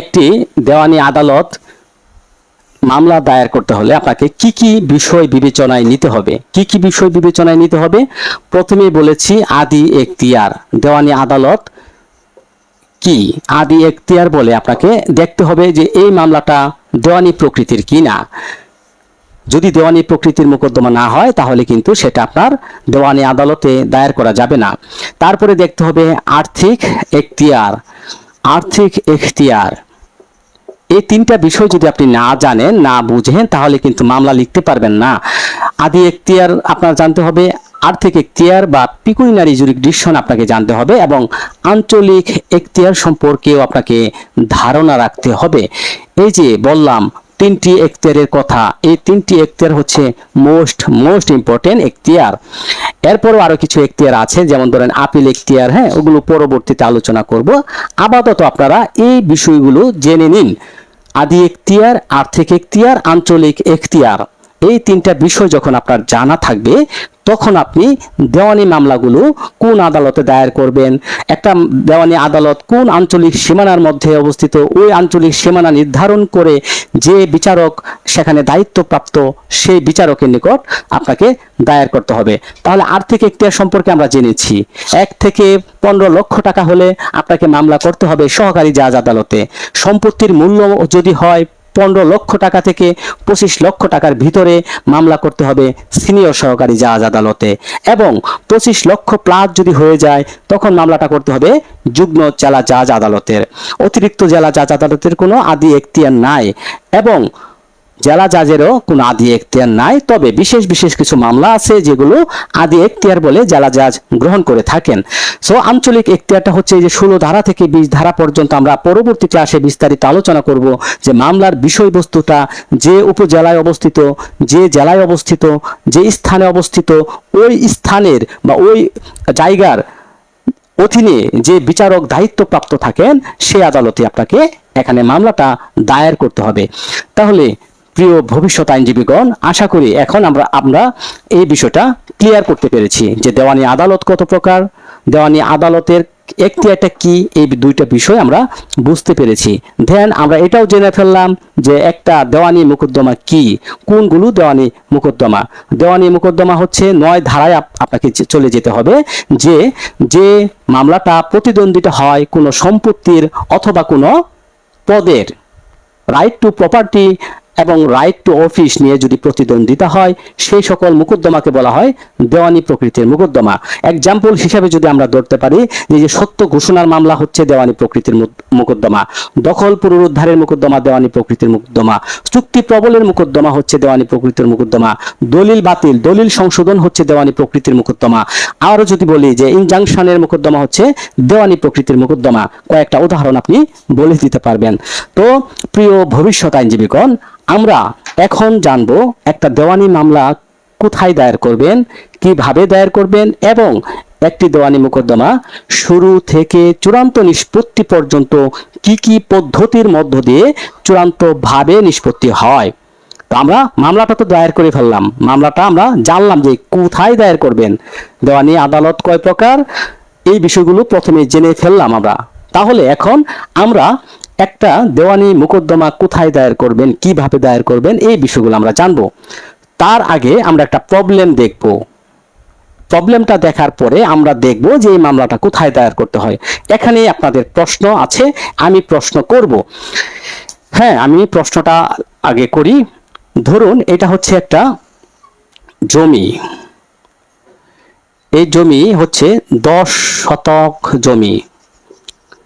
একটি দেওয়ানি আদালত মামলা দায়ের করতে হলে আপনাকে কি কি বিষয় বিবেচনায় নিতে হবে? কি কি বিষয় বিবেচনায় নিতে হবে? প্রথমেই বলেছি, আদি এখতিয়ার। দেওয়ানি আদালত কি? আদি এখতিয়ার বলে আপনাকে দেখতে হবে যে এই মামলাটা দেওয়ানি প্রকৃতির কি না। যদি দেওয়ানি প্রকৃতির মোকদ্দমা না হয়, তাহলে কিন্তু সেটা আপনার দেওয়ানি আদালতে দায়ের করা যাবে না। তারপরে দেখতে হবে আর্থিক এখতিয়ার। আর্থিক এখতিয়ার। এই তিনটা বিষয় যদি আপনি না জানেন, না বুঝেন, তাহলে কিন্তু মামলা লিখতে পারবেন না। আদি এখতিয়ার আপনার জানতে হবে, আর্থিক এখতিয়ার বা পিকুইনারি জুরিডিকশন আপনাকে জানতে হবে এবং আঞ্চলিক এখতিয়ার সম্পর্কেও আপনাকে ধারণা রাখতে হবে। এই যে বললাম তিনটি এখতিয়ারের কথা। এই তিনটি এখতিয়ার হচ্ছে মোস্ট মোস্ট ইম্পর্টেন্ট এখতিয়ার। এরপরও আরও কিছু এখতিয়ার আছে, যেমন ধরেন আপিল এখতিয়ার হ্যাঁ ওগুলো পরবর্তীতে আলোচনা করব। আপাতত আপনারা এই বিষয়গুলো জেনে নিন। আদি এখতিয়ার, আর্থিক এখতিয়ার, আঞ্চলিক এখতিয়ার। এই তিনটা বিষয় যখন আপনার জানা থাকবে তখন আপনি দেওয়ানি মামলাগুলো কোন আদালতে দায়ের করবেন? একটা দেওয়ানি আদালত কোন আঞ্চলিক সীমানার মধ্যে অবস্থিত? ওই আঞ্চলিক সীমানা নির্ধারণ করে যে বিচারক সেখানে দায়িত্বপ্রাপ্ত, সেই বিচারকের নিকট আপনাকে দায়ের করতে হবে। তাহলে আর্থিক এখতিয়ার সম্পর্কে আমরা জেনেছি। এক থেকে পনেরো লক্ষ টাকা হলে আপনাকে মামলা করতে হবে সহকারী জাজ আদালতে। সম্পত্তির মূল্য যদি হয় পনেরো লক্ষ টাকা থেকে পঁচিশ লক্ষ টাকার ভিতরে মামলা করতে হবে সিনিয়র সহকারী জাহাজ আদালতে। এবং পঁচিশ লক্ষ প্লাস যদি হয়ে যায়, তখন মামলাটা করতে হবে যুগ্ম জেলা জাজ আদালতের। অতিরিক্ত জেলা জাজ আদালতের কোনো আদি এখতিয়ার নাই। এবং জেলা জাজেরও কোনো আদি এখতিয়ার নাই। তবে বিশেষ বিশেষ কিছু মামলা আছে যেগুলো আদি এখতিয়ার বলে জেলা জাজ গ্রহণ করে থাকেন। সো আঞ্চলিক এখতিয়ারটা হচ্ছে এই যে ষোলো ধারা থেকে বিশ ধারা পর্যন্ত আমরা পরবর্তী ক্লাসে বিস্তারিত আলোচনা করব যে মামলার বিষয়বস্তুটা যে উপজেলায় অবস্থিত, যে জেলায় অবস্থিত, যে স্থানে অবস্থিত, ওই স্থানের বা ওই জায়গার অধীনে যে বিচারক দায়িত্বপ্রাপ্ত থাকেন সেই আদালতে আপনাকে এখানে মামলাটা দায়ের করতে হবে। তাহলে প্রিয় ভবিষ্যৎ আইনজীবীগণ, আশা করি এখন আমরা আমরা এই বিষয়টা ক্লিয়ার করতে পেরেছি যে দেওয়ানি আদালত কত প্রকার, দেওয়ানি আদালতের এখতিয়ারটা কি, এই দুইটা বিষয় আমরা বুঝতে পেরেছি। ধ্যান আমরা এটাও জেনে ফেললাম যে একটা দেওয়ানি মোকদ্দমা কি, কোনগুলো দেওয়ানি মোকদ্দমা? দেওয়ানি মোকদ্দমা হচ্ছে নয় ধারায় আপনাকে চলে যেতে হবে যে যে মামলাটা প্রতিদ্বন্দ্বিতা হয় কোনো সম্পত্তির অথবা কোনো পদের রাইট টু প্রপার্টি এবং রাইট টু অফিস নিয়ে যদি প্রতিদ্বন্দ্বিতা হয়, সেই সকল মোকদ্দমাকে বলা হয় দেওয়ানি প্রকৃতির মোকদ্দমা। এক্সাম্পল হিসাবে যদি আমরা ধরতে পারি যে সত্য ঘোষণার মামলা হচ্ছে দেওয়ানি প্রকৃতির মোকদ্দমা। দখল পুনরুদ্ধারের মোকদ্দমা, দেওয়ানি প্রকৃতির মোকদ্দমা। চুক্তি প্রবলের মোকদ্দমা হচ্ছে দেওয়ানি প্রকৃতির মোকদ্দমা। দলিল বাতিল, দলিল সংশোধন হচ্ছে দেওয়ানি প্রকৃতির মোকদ্দমা। আরও যদি বলি যে ইনজাংশনের মোকদ্দমা হচ্ছে দেওয়ানি প্রকৃতির মোকদ্দমা। কয়েকটা উদাহরণ আপনি বলে দিতে পারবেন। তো, প্রিয় ভবিষ্যৎ আইনজীবীগণ আমরা এখন জানব একটা দেওয়ানি মামলা কোথায় দায়ের করবেন, কীভাবে দায়ের করবেন এবং একটি দেওয়ানি মোকদ্দমা শুরু থেকে চূড়ান্ত নিষ্পত্তি পর্যন্ত কি কি পদ্ধতির মধ্য দিয়ে চূড়ান্তভাবে নিষ্পত্তি হয়। তো আমরা মামলাটা তো দায়ের করে ফেললাম। মামলাটা আমরা জানলাম যে কোথায় দায়ের করবেন। দেওয়ানি আদালত কয় প্রকার? এই বিষয়গুলো প্রথমে জেনে ফেললাম আমরা। তাহলে এখন আমরা একটা দেওয়ানি মোকদ্দমা কোথায় দায়ের করবেন, কীভাবে দায়ের করবেন, এই বিষয়গুলো আমরা জানব। তার আগে আমরা একটা প্রবলেম দেখব। প্রবলেমটা দেখার পরে আমরা দেখব যে এই মামলাটা কোথায় দায়ের করতে হয়। এখানে আপনাদের প্রশ্ন আছে, আমি প্রশ্ন করব। হ্যাঁ আমি প্রশ্নটা আগে করি। ধরুন, এটা হচ্ছে একটা জমি। এই জমি হচ্ছে দশ শতক জমি।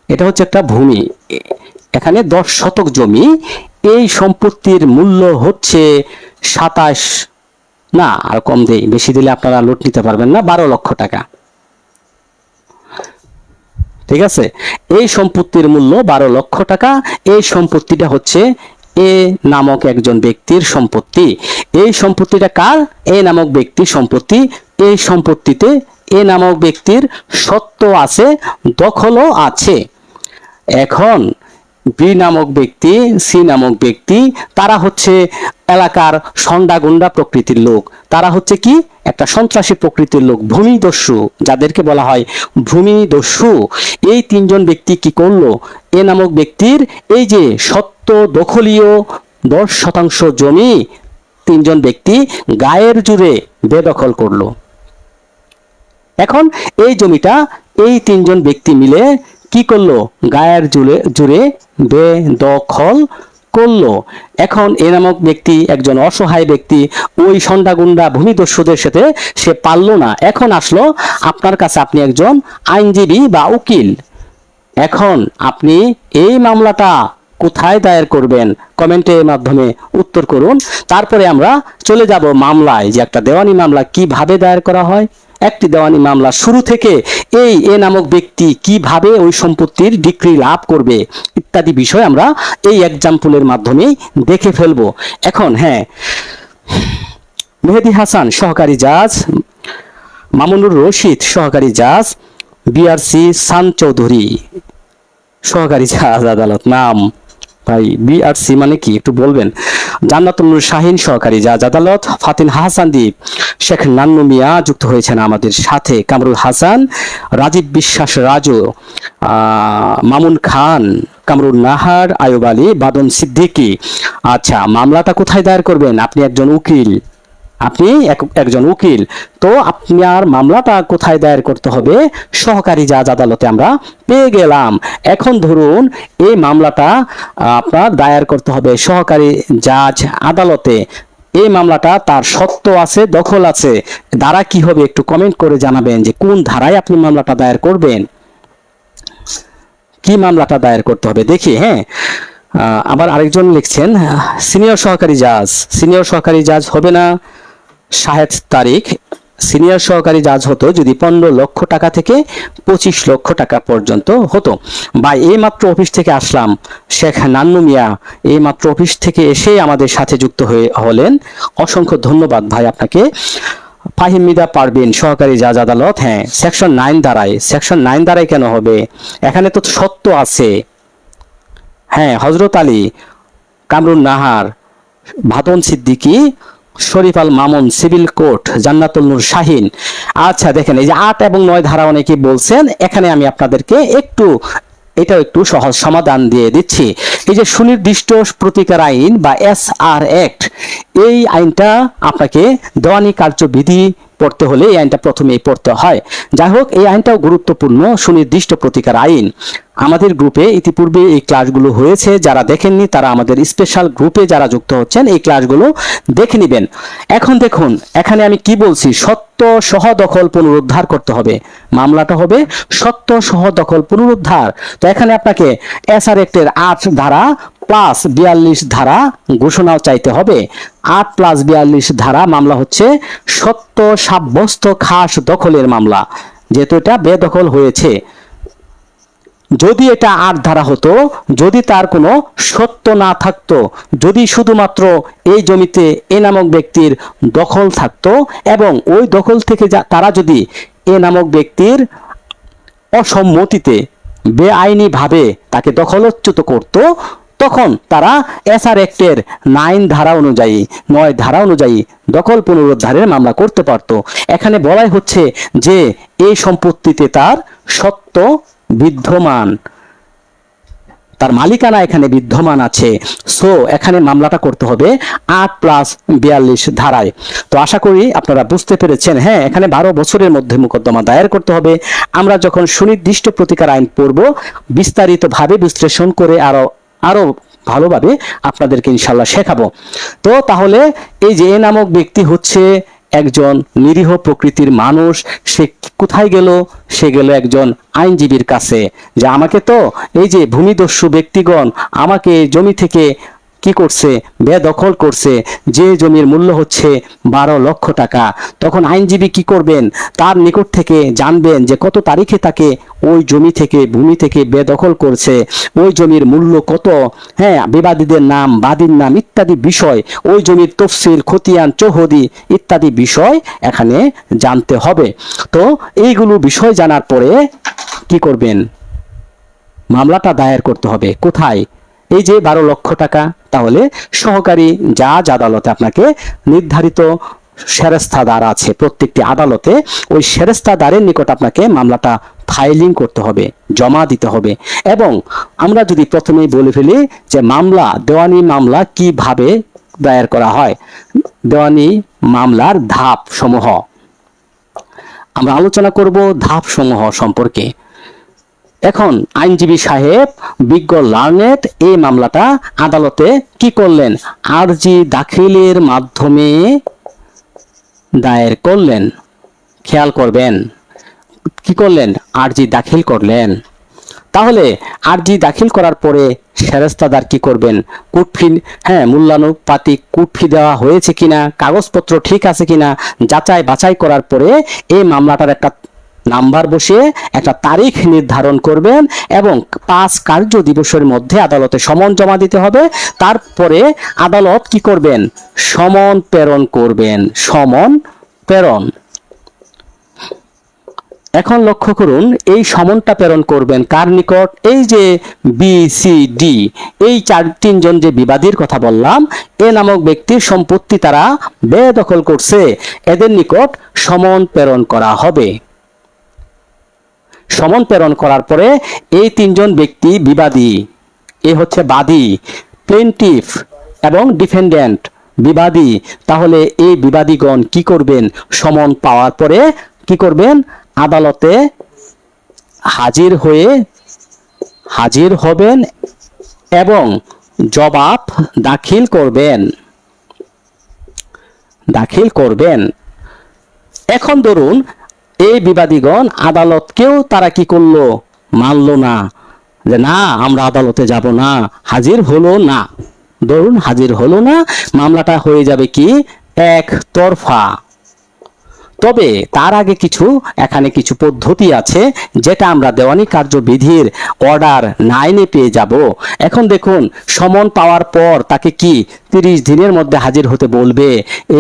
এটা হচ্ছে একটা ভূমি। এখানে দশ শতক জমি, এই সম্পত্তির মূল্য হচ্ছে সাতাশ, না, আর কম দেই, বেশি দিলে আপনারা লুট নিতে পারবেন না, বারো লক্ষ টাকা। ঠিক আছে? এই সম্পত্তির মূল্য বারো লক্ষ টাকা, এই সম্পত্তিটা হচ্ছে এ নামক একজন ব্যক্তির সম্পত্তি। এই সম্পত্তিটা কার? এ নামক ব্যক্তির সম্পত্তি। এই সম্পত্তিতে এ নামক ব্যক্তির সত্য আছে, দখলও আছে। এখন বি নামক ব্যক্তি সি নামক ব্যক্তি, তারা হচ্ছে এলাকার সন্ডাগুন্ডা প্রকৃতির লোক। তারা হচ্ছে কি? একটা সন্ত্রাসী প্রকৃতির লোক, ভূমিদস্যু, যাদেরকে বলা হয় ভূমিদস্যু। এই তিনজন ব্যক্তি কি করল? এ নামক ব্যক্তির এই যে সত্য দখলীয় দশ শতাংশ জমি, তিনজন ব্যক্তি গায়ের জুড়ে বেদখল করল। এখন এই জমিটা, এই তিনজন ব্যক্তি মিলে কি করল? গায়ের জুড়ে জুড়ে বেদখল করল। এখন এ নামক ব্যক্তি, একজন অসহায় ব্যক্তি, ওই সন্ডাগুন্ডা ভূমিদস্যুদের সাথে সে পারল না। এখন আসলো, আপনার কাছে আপনি একজন আইনজীবী বা উকিল। এখন আপনি এই মামলাটা কোথায় দায়ের করবেন? কমেন্টের মাধ্যমে উত্তর করুন। তারপরে আমরা চলে যাব মামলায় যে একটা দেওয়ানি মামলা কীভাবে দায়ের করা হয়। একটি দেওয়ানি মামলা শুরু থেকে এই এ নামক ব্যক্তি কীভাবে ওই সম্পত্তির ডিক্রি লাভ করবে ইত্যাদি বিষয় আমরা এই এক্সাম্পলের মাধ্যমেই দেখে ফেলব। এখন হ্যাঁ মেহেদি হাসান, সহকারী জাজ, মামুনুর রশিদ, সহকারী জাজ বিআরসি সান চৌধুরী, সহকারী জাজ আদালত, নাম। ভাই সি মানে কি? একটু বলবেন। জান্নাতুল শাহিন সহকারী জাজ আদালত ফাতিন হাসান দ্বীপ শেখ নান্নু মিয়া যুক্ত হয়েছেন আমাদের সাথে। কামরুল হাসান, রাজীব বিশ্বাস রাজু মামুন খান, কামরুল নাহার, আয়ুব আলী বাদন সিদ্দিকী। আচ্ছা মামলাটা কোথায় দায়ের করবেন? আপনি একজন উকিল। আপনি এক- একজন উকিল। তো আপনার মামলাটা কোথায় দায়ের করতে হবে? সহকারী জাজ আদালতে আমরা পেয়ে গেলাম। এখন ধরুন এই মামলাটা আপনার দায়ের করতে হবে সহকারী জাজ আদালতে। এই মামলাটা তার সত্য আছে, দখল আছে। দ্বারা কি হবে একটু কমেন্ট করে জানাবেন যে কোন ধারায় আপনি মামলাটা দায়ের করবেন? কি মামলাটা দায়ের করতে হবে? দেখি হ্যাঁ। আবার আরেকজন লিখছেন, সিনিয়র সহকারী জাজ, সিনিয়র সহকারী জাজ হবে না। শাহেদ তারিখ, সিনিয়র সহকারী জাজ হতো যদি পনেরো লক্ষ টাকা থেকে পঁচিশ লক্ষ টাকা পর্যন্ত হতো। বা এই মাত্র অফিস থেকে আসলাম। শেখ নান্নু মিয়া, এই মাত্র অফিস থেকে এসে আমাদের সাথে যুক্ত হয়ে হলেন। অসংখ্য ধন্যবাদ ভাই আপনাকে। ফাহিমিদা পারবিন, সহকারী জাজ আদালত। হ্যাঁ সেকশন নাইন দ্বারায় সেকশন নাইন দ্বারাই কেন হবে? এখানে তো সত্য আছে। হ্যাঁ হজরত আলী, কামরুন নাহার, ভাদন সিদ্দিকী শরীফ আল মামুন, সিভিল কোর্ট, জান্নাতুল নূর শাহিন। আচ্ছা দেখেন, এই যে আট এবং নয় ধারা অনেকে বলছেন, এখানে আমি আপনাদেরকে একটু এটা একটু সহজ সমাধান দিয়ে দিচ্ছি। এই যে সুনির্দিষ্ট প্রতিকার আইন বা এস আর অ্যাক্ট, এই আইনটা আপনাকে দেওয়ানি কার্যবিধি পড়তে হলে এই আইনটা প্রথমেই পড়তে হয়। যাই হোক, এই আইনটাও গুরুত্বপূর্ণ, সুনির্দিষ্ট প্রতিকার আইন। আমাদের গ্রুপে ইতিপূর্বে এই ক্লাসগুলো হয়েছে, যারা দেখেননি তারা আমাদের স্পেশাল গ্রুপে যারা যুক্ত হচ্ছেন, এই ক্লাসগুলো দেখে নেবেন। এখন দেখুন, এখানে আমি কি বলছি? সত্য সহ দখল পুনরুদ্ধার করতে হবে। মামলাটা হবে সত্য সহ দখল পুনরুদ্ধার। তো এখানে আপনাকে এসআর একটের আট ধারা প্লাস বিয়াল্লিশ ধারা ঘোষণাও চাইতে হবে। আট প্লাস বিয়াল্লিশ ধারা মামলা হচ্ছে সত্য সাব্যস্ত খাস দখলের মামলা, যেহেতু এটা বেদখল হয়েছে। যদি এটা আট ধারা হতো, যদি তার কোনো সত্য না থাকতো, যদি শুধুমাত্র এই জমিতে এ নামক ব্যক্তির দখল থাকতো এবং ওই দখল থেকে তারা যদি এ নামক ব্যক্তির অসম্মতিতে বেআইনিভাবে তাকে দখলচ্যুত করত তখন তারা এসআর অ্যাক্টের নাইন ধারা অনুযায়ী, নয় ধারা অনুযায়ী দখল পুনরুদ্ধারের মামলা করতে পারত। এখানে বলাই হচ্ছে যে এই সম্পত্তিতে তার সত্য বিদ্যমান। তার মালিকানা এখানে বিদ্যমান আছে। সো এখানে মামলাটা করতে হবে আট প্লাস বিয়াল্লিশ ধারায়। তো আশা করি আপনারা বুঝতে পেরেছেন। হ্যাঁ এখানে বারো বছরের মধ্যে মোকদ্দমা দায়ের করতে হবে। আমরা যখন সুনির্দিষ্ট প্রতিকার আইন পড়ব, বিস্তারিতভাবে বিশ্লেষণ করে আরও আরও ভালোভাবে আপনাদেরকে ইনশাল্লাহ শেখাবো। তো তাহলে এই যে এ নামক ব্যক্তি হচ্ছে একজন নিরীহ প্রকৃতির মানুষ, সে কোথায় গেল? সে গেল একজন আইনজীবীর কাছে। যে আমাকে তো এই যে ভূমিদস্যু ব্যক্তিগণ আমাকে জমি থেকে কি করছে? বেদখল করছে। যে জমির মূল্য হচ্ছে বারো লক্ষ টাকা। তখন আইনজীবী কি করবেন? তার নিকট থেকে জানবেন যে কত তারিখে তাকে ওই জমি থেকে, ভূমি থেকে বেদখল করছে। ওই জমির মূল্য কত? হ্যাঁ বিবাদীদের নাম, বাদীর নাম ইত্যাদি বিষয়, ওই জমির তফসিল, খতিয়ান, চৌহদি ইত্যাদি বিষয় এখানে জানতে হবে। তো এইগুলো বিষয় জানার পরে কি করবেন? মামলাটা দায়ের করতে হবে। কোথায়? এই যে বারো লক্ষ টাকা, তাহলে সহকারী জাজ আদালতে আপনাকে নির্ধারিত সেরেস্তাদার আছে, প্রত্যেকটি আদালতে, ওই সেরেস্তাদারের নিকট আপনাকে মামলাটা ফাইলিং করতে হবে, জমা দিতে হবে। এবং আমরা যদি প্রথমেই বলে ফেলি যে মামলা, দেওয়ানি মামলা কীভাবে দায়ের করা হয়? দেওয়ানি মামলার ধাপ সমূহ আমরা আলোচনা করব ধাপ সমূহ সম্পর্কে। এখন আইনজীবী সাহেব বিজ্ঞ লার্নেট এই মামলাটা আদালতে কি করলেন? আরজি দাখিলের মাধ্যমে দায়ের করলেন। খেয়াল করবেন, কি করলেন? আরজি দাখিল করলেন। তাহলে আরজি দাখিল করার পরে সেরেস্তাদার কি করবেন? কুটফি হ্যাঁ মূল্যানুপাতিক কুটফি দেওয়া হয়েছে কিনা? কাগজপত্র ঠিক আছে কিনা? যাচাই বাছাই করার পরে এই মামলাটার একটা নাম্বার বসিয়ে একটা তারিখ নির্ধারণ করবেন এবং পাঁচ কার্য দিবসের মধ্যে আদালতে সমন জমা দিতে হবে। তারপরে আদালত কি করবেন? সমন প্রেরণ করবেন। সমন প্রেরণ। এখন লক্ষ্য করুন, এই সমনটা প্রেরণ করবেন কার নিকট? এই যে বি সি ডি এই চার, তিনজন যে বিবাদীর কথা বললাম, এ নামক ব্যক্তির সম্পত্তি তারা বেদখল করছে। এদের নিকট সমন প্রেরণ করা হবে। সমন প্রেরণ করার পরে এই তিনজন ব্যক্তি বিবাদী। এ হচ্ছে বাদী প্লেন্টিফ এবং ডিফেন্ডেন্ট বিবাদী। তাহলে এই বিবাদীগণ কি করবেন? সমন পাওয়ার পরে কি করবেন? আদালতে হাজির হয়ে হাজির হবেন এবং জবাব দাখিল করবেন। দাখিল করবেন। এখন ধরুন এই বিবাদীগণ আদালতকেও তারা কি করল? মানল না। যে না, আমরা আদালতে যাব না। হাজির হলো না। ধরুন হাজির হলো না, মামলাটা হয়ে যাবে কি? এক তরফা। তবে তার আগে কিছু, এখানে কিছু পদ্ধতি আছে, যেটা আমরা দেওয়ানি কার্যবিধির অর্ডার নাইনে পেয়ে যাব। এখন দেখুন, সমন পাওয়ার পর তাকে কি তিরিশ দিনের মধ্যে হাজির হতে বলবে?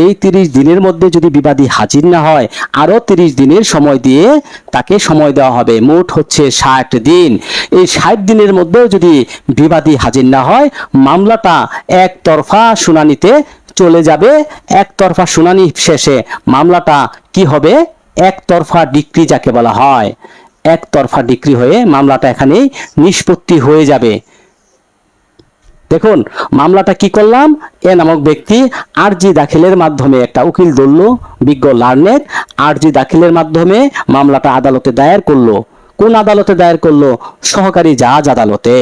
এই তিরিশ দিনের মধ্যে যদি বিবাদী হাজির না হয়, আরও তিরিশ দিনের সময় দিয়ে তাকে সময় দেওয়া হবে। মোট হচ্ছে ষাট দিন। এই ষাট দিনের মধ্যেও যদি বিবাদী হাজির না হয়, মামলাটা একতরফা শুনানিতে চলে যাবে একতরফা শুনানি শেষে। মামলাটা কি হবে? একতরফা ডিক্রি যাকে বলা হয়। একতরফা ডিক্রি হয়ে মামলাটা এখানেই নিষ্পত্তি হয়ে যাবে। দেখুন, মামলাটা কি করলাম? এ নামক ব্যক্তি আরজি দাখিলের মাধ্যমে একটা উকিল ধরল, বিজ্ঞ লার্নেট আরজি দাখিলের মাধ্যমে মামলাটা আদালতে দায়ের করল। কোন আদালতে দায়ের করল? সহকারী জাজ আদালতে।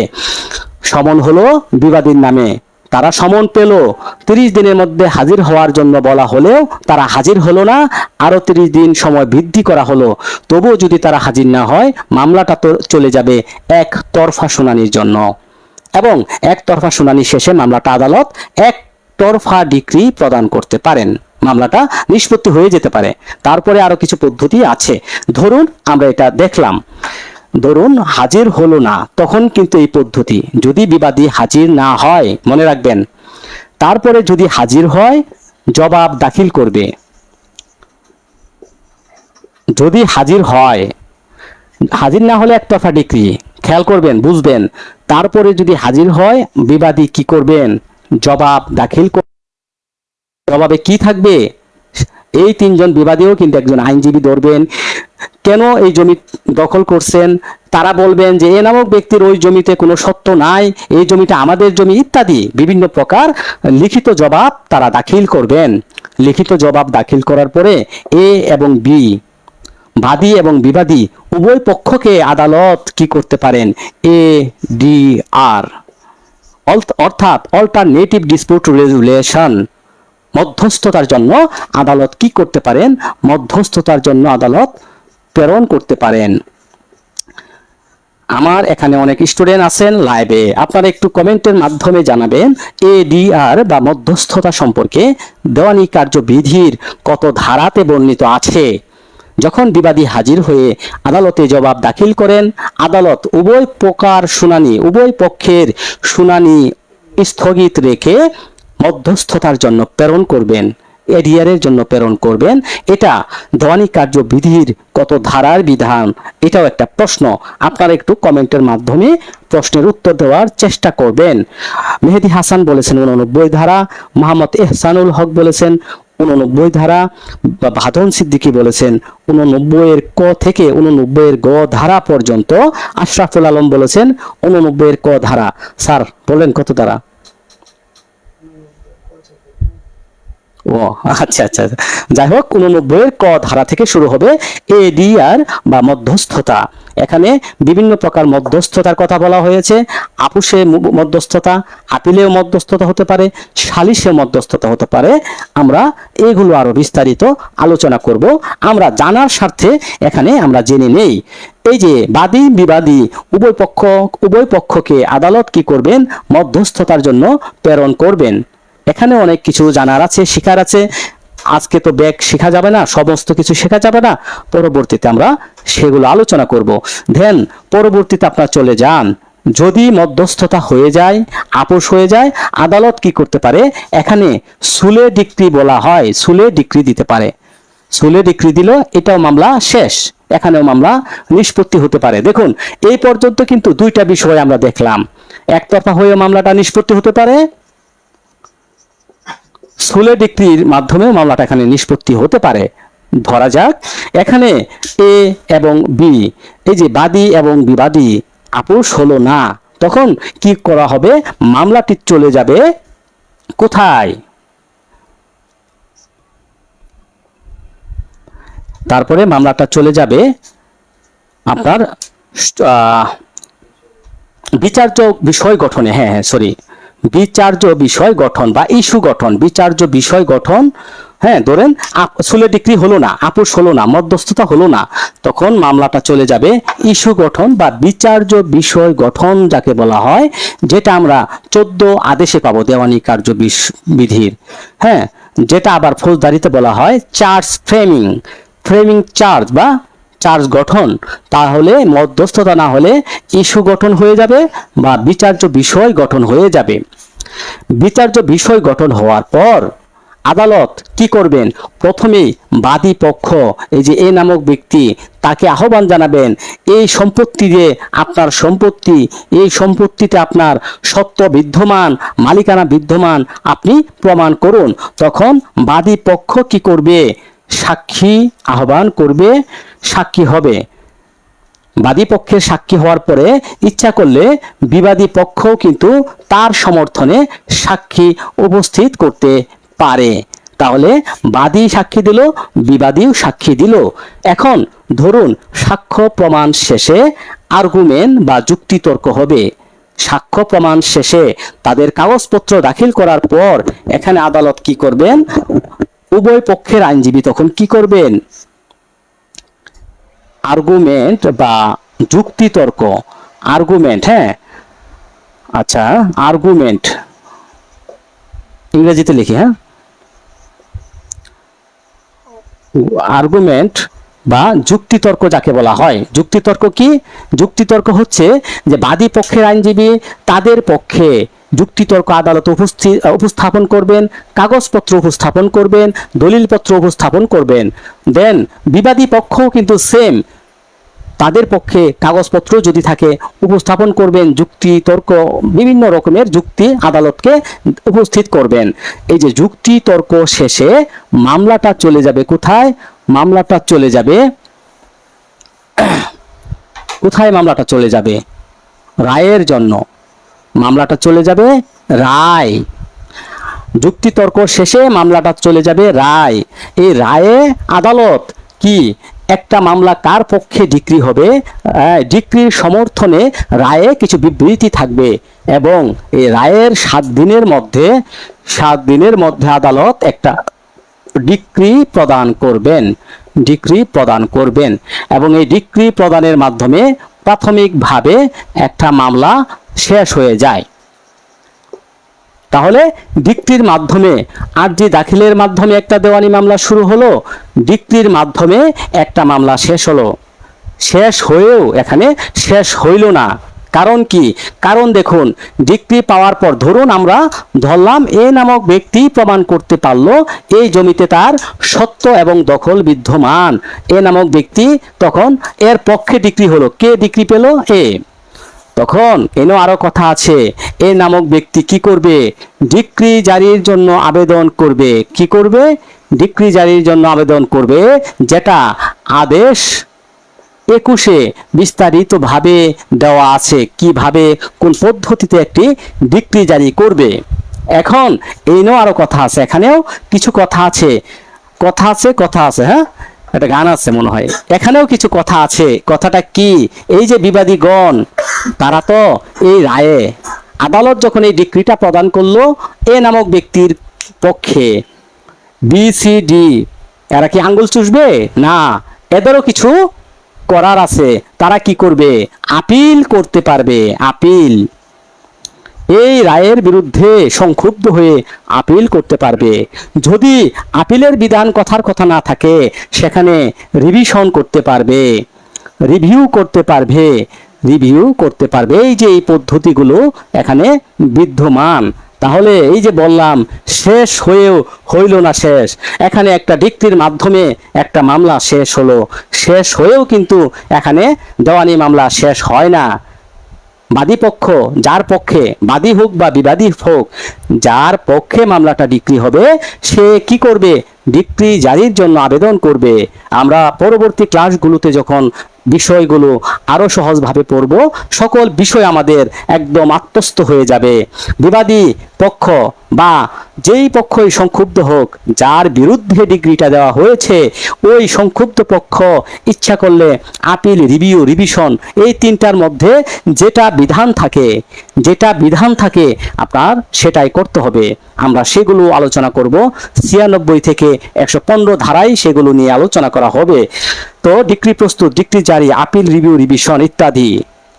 সমন হলো বিবাদীর নামে। তারা সমন পেল। তিরিশ দিনের মধ্যে হাজির হওয়ার জন্য বলা হলেও তারা হাজির হলো না, আরও তিরিশ দিন সময় বৃদ্ধি করা হলো। তবুও যদি তারা হাজির না হয়, মামলাটা তো চলে যাবে এক তরফা শুনানির জন্য। এবং একতরফা শুনানি শেষে মামলাটা আদালত এক তরফা ডিগ্রি প্রদান করতে পারেন। মামলাটা নিষ্পত্তি হয়ে যেতে পারে। তারপরে আরও কিছু পদ্ধতি আছে। ধরুন, আমরা এটা দেখলাম। ধরুন হাজির হলো না, তখন কিন্তু এই পদ্ধতি। যদি বিবাদী হাজির না হয়, মনে রাখবেন। তারপরে যদি হাজির হয়, জবাব দাখিল করবে। যদি হাজির হয়, হাজির না হলে একতরফা ডিগ্রি খেয়াল করবেন, বুঝবেন। তারপরে যদি হাজির হয়, বিবাদী কি করবেন? জবাব দাখিল জবাবে কি থাকবে? এই তিনজন বিবাদীও কিন্তু একজন আইনজীবী ধরবেন। কেন এই জমি দখল করছেন? তারা বলবেন যে, এ নামক ব্যক্তির ওই জমিতে কোনো সত্য নাই। এই জমিটা আমাদের জমি, ইত্যাদি। বিভিন্ন প্রকার লিখিত জবাব তারা দাখিল করবেন। লিখিত জবাব দাখিল করার পরে এ এবং বি, বাদী এবং বিবাদী, উভয় পক্ষকে আদালত কি করতে পারেন? A, D, R. অর্থাৎ অল্টারনেটিভ ডিসপিউট রেজুলেশন মধ্যস্থতার জন্য আদালত কি করতে পারেন? মধ্যস্থতার জন্য আদালত প্রেরণ করতে পারেন। আমার এখানে অনেক স্টুডেন্ট আছেন লাইভে। আপনারা একটু কমেন্টের মাধ্যমে জানাবেন এডিআর বা মধ্যস্থতা সম্পর্কে দেওয়ানি কার্যবিধির কত ধারাতে বর্ণিত আছে? যখন বিবাদী হাজির হয়ে আদালতে জবাব দাখিল করেন, আদালত উভয় প্রকার শুনানি, উভয় পক্ষের শুনানি স্থগিত রেখে মধ্যস্থতার জন্য প্রেরণ করবেন। এডিআরের জন্য প্রেরণ করবেন। এটা দেওয়ানি কার্য বিধির কত ধারার বিধান? এটাও একটা প্রশ্ন। আপনারা একটু কমেন্টের মাধ্যমে প্রশ্নের উত্তর দেওয়ার চেষ্টা করবেন। মেহেদি হাসান বলেছেন উননব্বই ধারা, মোহাম্মদ এহসানুল হক বলেছেন উননব্বই ধারা, বা ভাদন সিদ্দিকী বলেছেন উননব্বই এর ক থেকে উননব্বই এর গ ধারা পর্যন্ত আশরাফুল আলম বলেছেন উননব্বই এর ক ধারা। স্যার বলেন কত ধারা? ও আচ্ছা আচ্ছা। যাই হোক উননব্বই এর ক ধারা থেকে শুরু হবে এডিআর বা মধ্যস্থতা। এখানে বিভিন্ন প্রকার মধ্যস্থতার কথা বলা হয়েছে। আপুসে মধ্যস্থতা, আপিলেও মধ্যস্থতা হতে পারে সালিশে মধ্যস্থতা হতে পারে। আমরা এগুলো আরও বিস্তারিত আলোচনা করব। আমরা জানার স্বার্থে এখানে আমরা জেনে নেই। এই যে, বাদী, বিবাদী, উভয় পক্ষ, উভয় পক্ষকে আদালত কি করবেন? মধ্যস্থতার জন্য প্রেরণ করবেন। এখানে অনেক কিছু জানার আছে, শেখার আছে। আজকে তো ব্যাগ শেখা যাবে না, সমস্ত কিছু শেখা যাবে না। পরবর্তীতে আমরা সেগুলো আলোচনা করব। দেন পরবর্তীতে আপনারা চলে যান। যদি মধ্যস্থতা হয়ে যায়, আপোষ হয়ে যায়, আদালত কি করতে পারে? এখানে সুলে ডিক্রি বলা হয়, সুলে ডিক্রি দিতে পারে। সুলে ডিক্রি দিল এটাও মামলা শেষ, এখানেও মামলা নিষ্পত্তি হতে পারে। দেখুন, এই পর্যন্ত কিন্তু দুইটা বিষয় আমরা দেখলাম। একতরফা হয়ে মামলাটা নিষ্পত্তি হতে পারে সুলে ডিক্রির মাধ্যমে মামলাটা এখানে নিষ্পত্তি হতে পারে। ধরা যাক, এখানে এ এবং বি, এই যে বাদী এবং বিবাদী, আপোষ হলো না, তখন কি করা হবে? মামলাটি চলে যাবে কোথায়? তারপরে মামলাটা চলে যাবে আপনার বিচার্য বিষয় গঠনে হ্যাঁ হ্যাঁ সরি বিচার্য বিষয় গঠন বা ইস্যু গঠন বিচার্য বিষয় গঠন হ্যাঁ ধরেন সুলে ডিক্রি হলো না, আপোষ হলো না, মধ্যস্থতা হলো না, তখন মামলাটা চলে যাবে ইস্যু গঠন বা বিচার্য বিষয় গঠন যাকে বলা হয়, যেটা আমরা চোদ্দ আদেশে পাবো দেওয়ানি কার্য বিধির হ্যাঁ যেটা আবার ফৌজদারিতে বলা হয় চার্জ ফ্রেমিং ফ্রেমিং চার্জ বা চার্জ গঠন, তাহলে মধ্যস্থতা না হলে ইস্যু গঠন হয়ে যাবে বা বিচার্য বিষয় গঠন হয়ে যাবে। বিচার্য বিষয় গঠন হওয়ার পর আদালত কি করবেন? প্রথমেই বাদী পক্ষ, এই যে এ নামক ব্যক্তি, তাকে আহ্বান জানাবেন, এই সম্পত্তি যে আপনার সম্পত্তি, এই সম্পত্তিতে আপনার সত্য বিদ্যমান, মালিকানা বিদ্যমান, আপনি প্রমাণ করুন। তখন বাদী পক্ষ কি করবে? সাক্ষী আহ্বান করবে সাক্ষী হবে। বাদী পক্ষের সাক্ষী হওয়ার পরে ইচ্ছা করলে বিবাদী পক্ষও কিন্তু তার সমর্থনে সাক্ষী উপস্থিত করতে পারে। তাহলে বাদী সাক্ষী দিল, বিবাদীও সাক্ষী দিল। এখন ধরুন সাক্ষ্য প্রমাণ শেষে আর্গুমেন্ট বা যুক্তিতর্ক হবে। সাক্ষ্য প্রমাণ শেষে তাদের কাগজপত্র দাখিল করার পর এখানে আদালত কি করবেন? উভয় পক্ষের আইনজীবী তখন কি করবেন? আর্গুমেন্ট বা যুক্তিতর্ক আর্গুমেন্ট হ্যাঁ? আচ্ছা আর্গুমেন্ট ইংরেজিতে লিখি হ্যাঁ? আর্গুমেন্ট বা যুক্তিতর্ক যাকে বলা হয়। যুক্তিতর্ক কি? যুক্তিতর্ক হচ্ছে যে বাদী পক্ষের আইনজীবী তাদের পক্ষে যুক্তিতর্ক আদালতে উপস্থিত উপস্থাপন করবেন, কাগজপত্র উপস্থাপন করবেন, দলিলপত্র উপস্থাপন করবেন। দেন বিবাদী পক্ষও কিন্তু সেম তাদের পক্ষে কাগজপত্র যদি থাকে, উপস্থাপন করবেন যুক্তি তর্ক বিভিন্ন রকমের যুক্তি আদালতকে উপস্থিত করবেন। এই যে যুক্তি তর্ক শেষে মামলাটা চলে যাবে কোথায়? মামলাটা চলে যাবে কোথায় মামলাটা চলে যাবে? রায়ের জন্য। মামলাটা চলে যাবে রায়। যুক্তিতর্ক শেষে মামলাটা চলে যাবে রায়। এই রায়ে আদালত কি একটা মামলা কার পক্ষে ডিক্রি হবে? ডিক্রির সমর্থনে রায়ে কিছু বিবৃতি থাকবে এবং এই রায়ের সাত দিনের মধ্যে, সাত দিনের মধ্যে আদালত একটা ডিক্রি প্রদান করবেন। ডিক্রি প্রদান করবেন এবং এই ডিক্রি প্রদানের মাধ্যমে প্রাথমিকভাবে একটা মামলা শেষ হয়ে যায়। তাহলে ডিক্রির মাধ্যমে আর্জি দাখিলের মাধ্যমে একটা দেওয়ানি মামলা শুরু হলো, ডিক্রির মাধ্যমে একটা মামলা শেষ হলো। শেষ হয়েও এখানে শেষ হইল না। কারণ কি? কারণ দেখুন, ডিগ্রি পাওয়ার পর ধরুন আমরা ধরলাম এ নামক ব্যক্তি প্রমাণ করতে পারল, এই জমিতে তার সত্য এবং দখল বিদ্যমান। এ নামক ব্যক্তি তখন এর পক্ষে ডিগ্রি হলো। কে ডিগ্রি পেল? এ তখন এনও আরও কথা আছে। এ নামক ব্যক্তি কি করবে? ডিক্রি জারির জন্য আবেদন করবে। কি করবে? ডিক্রি জারির জন্য আবেদন করবে, যেটা আদেশ একুশে বিস্তারিতভাবে দেওয়া আছে কীভাবে, কোন পদ্ধতিতে একটি ডিক্রি জারি করবে। এখন এই নিয়েও আরও কথা আছে, এখানেও কিছু কথা আছে। কথা আছে কথা আছে হ্যাঁ? একটা গান আছে মনে হয়। এখানেও কিছু কথা আছে। কথাটা কি? এই যে বিবাদীগণ, তারা তো এই রায়ে আদালত যখন এই ডিক্রিটা প্রদান করল, এ নামক ব্যক্তির পক্ষে। বি, সি, ডি, এরা কি আঙ্গুল চুষবে? না। এদেরও কিছু করার আছে, তারা কি করবে? আপিল করতে পারবে, আপিল। এই রায়ের বিরুদ্ধে সংক্ষুব্ধ হয়ে আপিল করতে পারবে। যদি আপিলের বিধান কথার কথা না থাকে, সেখানে রিভিশন করতে পারবে রিভিউ করতে পারবে রিভিউ করতে পারবে। এই যে এই পদ্ধতিগুলো এখানে বিদ্যমান। তাহলে এই যে বললাম, শেষ হয়েও হইল না শেষ। এখানে একটা ডিক্রির মাধ্যমে একটা মামলা শেষ হলো। শেষ হয়েও কিন্তু এখানে দেওয়ানি মামলা শেষ হয় না। বাদী পক্ষ, যার পক্ষে বাদী হোক বা বিবাদী হোক, যার পক্ষে মামলাটা ডিক্রি হবে, সে কি করবে? ডিক্রি জারির জন্য আবেদন করবে। আমরা পরবর্তী ক্লাসগুলোতে যখন বিষয়গুলো আরও সহজভাবে পড়ব, সকল বিষয় আমাদের একদম আত্মস্থ হয়ে যাবে। বিবাদী পক্ষ বা যেই পক্ষই সংক্ষুব্ধ হোক, যার বিরুদ্ধে ডিগ্রিটা দেওয়া হয়েছে, ওই সংক্ষুব্ধ পক্ষ ইচ্ছা করলে আপিল, রিভিউ, রিভিশন এই তিনটার মধ্যে যেটা বিধান থাকে, যেটা বিধান থাকে আপনার সেটাই করতে হবে। আমরা সেগুলো আলোচনা করব। ছিয়ানব্বই থেকে একশো পনেরো ধারায় সেগুলো নিয়ে আলোচনা করা হবে। তো ডিগ্রি প্রস্তুত, ডিগ্রি জারি, আপিল, রিভিউ, রিভিশন ইত্যাদি।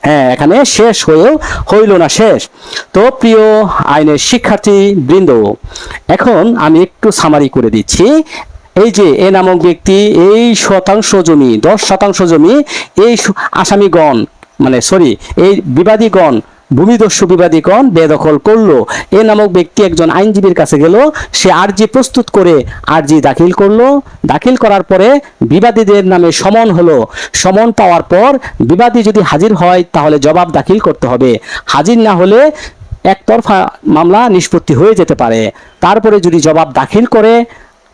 হ্যাঁ এখানে শেষ হয়েও হইল না শেষ। তো প্রিয় আইনের শিক্ষার্থী বৃন্দ, এখন আমি একটু সামারি করে দিচ্ছি। এই যে এ নামক ব্যক্তি, এই শতাংশ জমি, দশ শতাংশ জমি, এই আসামিগণ মানে সরি এই বিবাদীগণ ভূমিদস্যু বিবাদীগণ বেদখল করল। এ নামক ব্যক্তি একজন আইনজীবীর কাছে গেল। সে আর্জি প্রস্তুত করে আর্জি দাখিল করল। দাখিল করার পরে বিবাদীদের নামে সমন হলো। সমন পাওয়ার পর বিবাদী যদি হাজির হয়, তাহলে জবাব দাখিল করতে হবে। হাজির না হলে একতরফা মামলা নিষ্পত্তি হয়ে যেতে পারে। তারপরে যদি জবাব দাখিল করে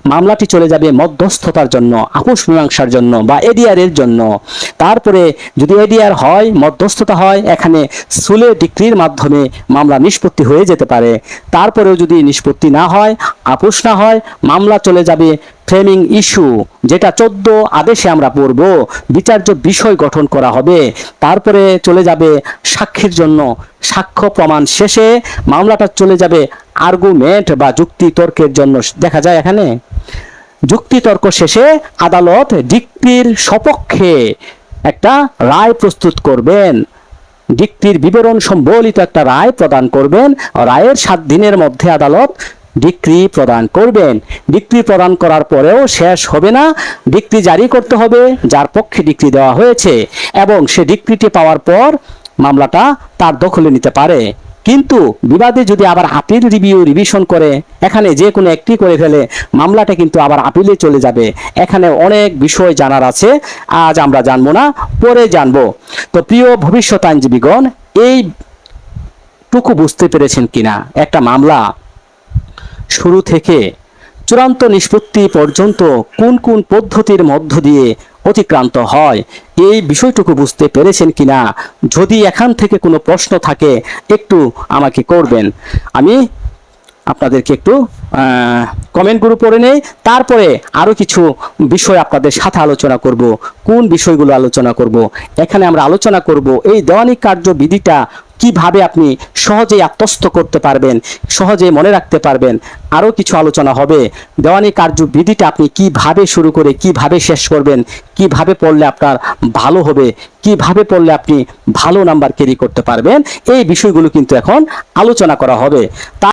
মামলাটি চলে যাবে মধ্যস্থতার জন্য, আপোষ মীমাংসার জন্য বা এডিআর এর জন্য। তারপরে যদি এডিআর হয়, মধ্যস্থতা হয়, এখানে সুলে ডিক্রির মাধ্যমে মামলা নিষ্পত্তি হয়ে যেতে পারে। তারপরেও যদি নিষ্পত্তি না হয় আপোষ না হয়, মামলা চলে যাবে ফ্রেমিং ইস্যু, যেটা চোদ্দ আদেশে আমরা পড়ব। বিচার্য বিষয় গঠন করা হবে। তারপরে চলে যাবে সাক্ষীর জন্য সাক্ষ্য প্রমাণ শেষে মামলাটা চলে যাবে আর্গুমেন্ট বা যুক্তি তর্কের জন্য। দেখা যায় এখানে? যুক্তি তর্ক শেষে আদালত ডিক্রির সপক্ষে একটা রায় প্রস্তুত করবেন। ডিক্রির বিবরণ সম্বলিত একটা রায় প্রদান করবেন। রায়ের সাত দিনের মধ্যে আদালত ডিক্রি প্রদান করবেন। ডিক্রি প্রদান করার পরেও শেষ হবে না। ডিক্রি জারি করতে হবে, যার পক্ষে ডিক্রি দেওয়া হয়েছে। এবং সে ডিক্রিটি পাওয়ার পর মামলাটা তার দখলে নিতে পারে। কিন্তু বিবাদে যদি আবার আপিল রিভিউ রিভিশন করে, এখানে যে কোনো একটি করে ফেলে, মামলাটা কিন্তু আবার আপিলে চলে যাবে। এখানে অনেক বিষয় জানার আছে। আজ আমরা জানব না, পরে জানব। তো প্রিয় ভবিষ্যৎ আইনজীবীগণ, এই টুকু বুঝতে পেরেছেন কিনা? একটা মামলা। শুরু থেকে চূড়ান্ত নিষ্পত্তি পর্যন্ত কোন কোন পদ্ধতির মধ্য দিয়ে অতিক্রান্ত হয়, এই বিষয়টুকু বুঝতে পেরেছেন কিনা? যদি এখান থেকে কোনো প্রশ্ন থাকে, একটু আমাকে করবেন। আমি আপনাদেরকে একটু কমেন্টগুলো পড়ে নেই। তারপরে আরও কিছু বিষয় আপনাদের সাথে আলোচনা করব, কোন বিষয়গুলো আলোচনা করব, এখানে আমরা আলোচনা করব, এই দেওয়ানি কার্যবিধিটা কীভাবে আপনি সহজেই আত্মস্থ করতে পারবেন সহজে মনে রাখতে পারবেন, আরও কিছু আলোচনা হবে। দেওয়ানি কার্যবিধিটা আপনি কীভাবে শুরু করে, কীভাবে শেষ করবেন, কীভাবে পড়লে আপনার ভালো হবে, কীভাবে পড়লে আপনি ভালো নাম্বার ক্যারি করতে পারবেন, এই বিষয়গুলো কিন্তু এখন আলোচনা করা হবে।